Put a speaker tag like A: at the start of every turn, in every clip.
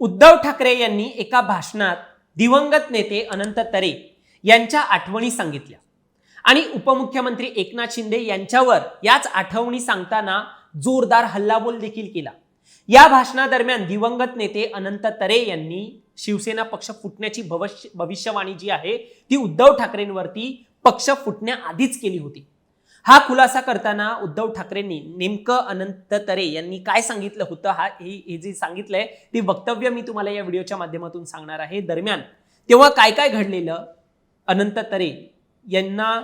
A: उद्धव ठाकरे यांनी एका भाषणात दिवंगत नेते अनंत तरे यांच्या आठवणी सांगितल्या. आणि उपमुख्यमंत्री एकनाथ शिंदे यांच्यावर याच आठवणी सांगताना जोरदार हल्लाबोल देखील केला. या भाषणादरम्यान दिवंगत नेते अनंत तरे यांनी शिवसेना पक्ष फुटण्याची भविष्य भविष्यवाणी जी आहे ती उद्धव ठाकरेंवरती पक्ष फुटण्याआधीच केली होती. हा खुलासा करताना उद्धव ठाकरेंनी नेमकं अनंत तरे यांनी काय सांगितलं होतं हा हे हे जे सांगितलंय ते वक्तव्य मी तुम्हाला या व्हिडिओच्या माध्यमातून सांगणार आहे. दरम्यान तेव्हा काय काय घडलेलं? अनंत तरे यांना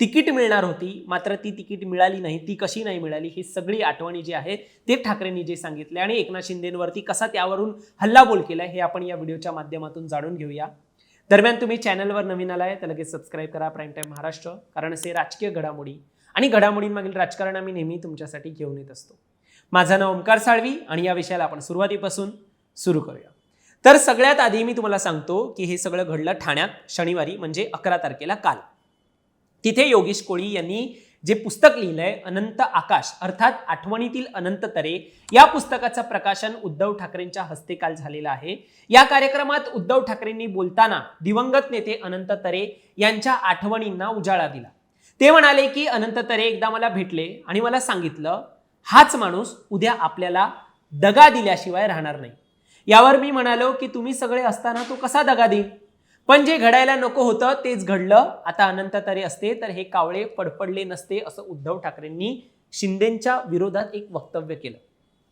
A: तिकीट मिळणार होती मात्र ती तिकीट मिळाली नाही. ती कशी नाही मिळाली? ही सगळी आठवणी जी आहे ते ठाकरेंनी जे सांगितले आणि एकनाथ शिंदेवरती कसा त्यावरून हल्लाबोल केला हे आपण या व्हिडिओच्या माध्यमातून जाणून घेऊया. दरम्यान तुम्ही चॅनलवर नवीन आलाय तर लगेच सबस्क्राईब करा. प्राईम टाईम महाराष्ट्र कारण असे राजकीय घडामोडी आणि घडामोडींमागील राजकारण आम्ही नेहमी तुमच्यासाठी घेऊन येत असतो. माझं नाव ओंकार साळवी आणि या विषयाला आपण सुरुवातीपासून सुरू करूया. तर सगळ्यात आधी मी तुम्हाला सांगतो की हे सगळं घडलं ठाण्यात शनिवारी म्हणजे अकरा तारखेला काल. तिथे योगेश कोळी यांनी जे पुस्तक लिहिलंय अनंत आकाश अर्थात आठवणीतील अनंत तरे या पुस्तकाचं प्रकाशन उद्धव ठाकरेंच्या हस्ते काल झालेलं आहे. या कार्यक्रमात उद्धव ठाकरेंनी बोलताना दिवंगत नेते अनंत तरे यांच्या आठवणींना उजाळा दिला. ते म्हणाले की अनंत तरे एकदा मला भेटले आणि मला सांगितलं हाच माणूस उद्या आपल्याला दगा दिल्याशिवाय राहणार नाही. यावर मी म्हणालो की तुम्ही सगळे असताना तो कसा दगा देईल? पण जे घडायला नको होतं तेच घडलं. आता अनंत तरे असते तर हे कावळे पडपडले नसते असं उद्धव ठाकरेंनी शिंदेच्या विरोधात एक वक्तव्य केलं.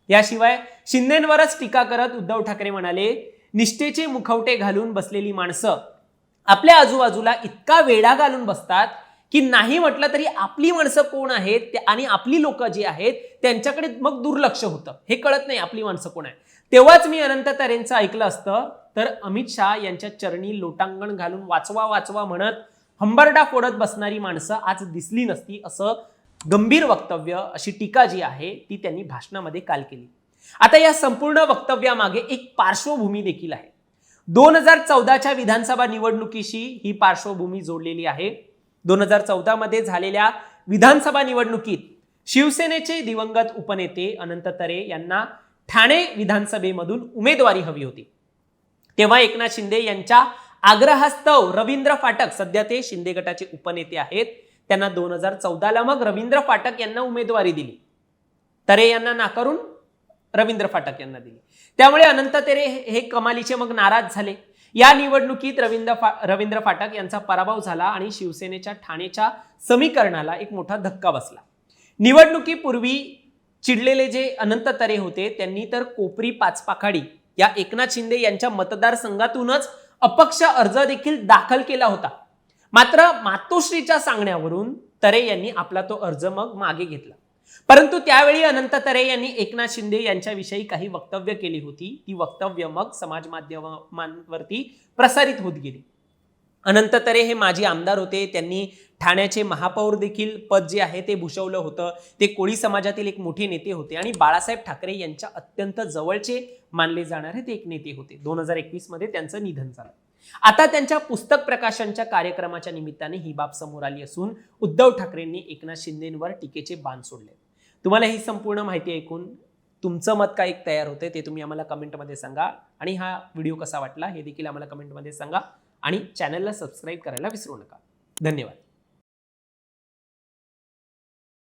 A: याशिवाय शिंदेवरच टीका करत उद्धव ठाकरे म्हणाले निष्ठेचे मुखवटे घालून बसलेली माणसं आपल्या आजूबाजूला इतका वेडा घालून बसतात की नाही म्हटलं तरी आपली माणसं कोण आहेत ते- आणि आपली लोक जी आहेत त्यांच्याकडे मग दुर्लक्ष होतं. हे कळत नाही आपली माणसं कोण आहे तेव्हाच मी अनंत तारेंचं ऐकलं असतं तर अमित शहा यांच्या चरणी लोटांगण घालून वाचवा वाचवा म्हणत हंबरडा फोडत बसणारी माणसं आज दिसली नसती असं गंभीर वक्तव्य अशी टीका जी आहे ती त्यांनी भाषणामध्ये काल केली. आता या संपूर्ण वक्तव्यामागे एक पार्श्वभूमी देखील आहे. दोन हजार चौदाच्या विधानसभा निवडणुकीशी ही पार्श्वभूमी जोडलेली आहे. दोन हजार चौदामध्ये झालेल्या विधानसभा निवडणुकीत शिवसेनेचे दिवंगत उपनेते अनंत तरे यांना ठाणे विधानसभेमधून उमेदवारी हवी होती. तेव्हा एकनाथ शिंदे यांच्या आग्रहास्तव रवींद्र फाटक सध्या ते शिंदे गटाचे उपनेते आहेत त्यांना दोन हजार चौदाला मग रवींद्र फाटक यांना उमेदवारी दिली. तरे यांना नाकारून रवींद्र फाटक यांना दिली. त्यामुळे अनंत तेरे हे कमालीचे मग नाराज झाले. या निवडणुकीत रवींद्र फा रवींद्र फाटक यांचा पराभव झाला आणि शिवसेनेच्या ठाणेच्या समीकरणाला एक मोठा धक्का बसला. निवडणुकीपूर्वी चिडलेले जे अनंत तरे होते त्यांनी तर कोपरी पाचपाखाडी या एकनाथ शिंदे यांच्या मतदारसंघातूनच अपक्ष अर्ज देखील दाखल केला होता. मात्र मातोश्रीच्या सांगण्यावरून तरे यांनी आपला तो अर्ज मग मागे घेतला. परंतु त्यावेळी अनंत तरे यांनी एकनाथ शिंदे यांच्याविषयी काही वक्तव्य केली होती. ती वक्तव्य मग समाज माध्यमांवरती प्रसारित होत गेली. अनंत तरे हे माजी आमदार होते. त्यांनी ठाण्याचे महापौर देखील पद जे आहे ते भूषवलं होतं. ते कोळी समाजातील एक मोठे नेते होते आणि बाळासाहेब ठाकरे यांच्या अत्यंत जवळचे मानले जाणारे ते एक नेते होते. दोन हजार एकवीसमध्ये त्यांचं निधन झालं. आता त्यांच्या पुस्तक प्रकाशनच्या कार्यक्रमाच्या निमित्ताने ही बाब समोर आली असून उद्धव ठाकरेंनी एकनाथ शिंदेंवर टीकेचे बाण सोडले. तुम्हाला ही संपूर्ण माहिती ऐकून तुमचं मत काय एक तयार होते ते तुम्ही आम्हाला कमेंटमध्ये सांगा आणि हा व्हिडिओ कसा वाटला हे देखील आम्हाला कमेंटमध्ये सांगा आणि चॅनलला सबस्क्राईब करायला विसरू नका. धन्यवाद.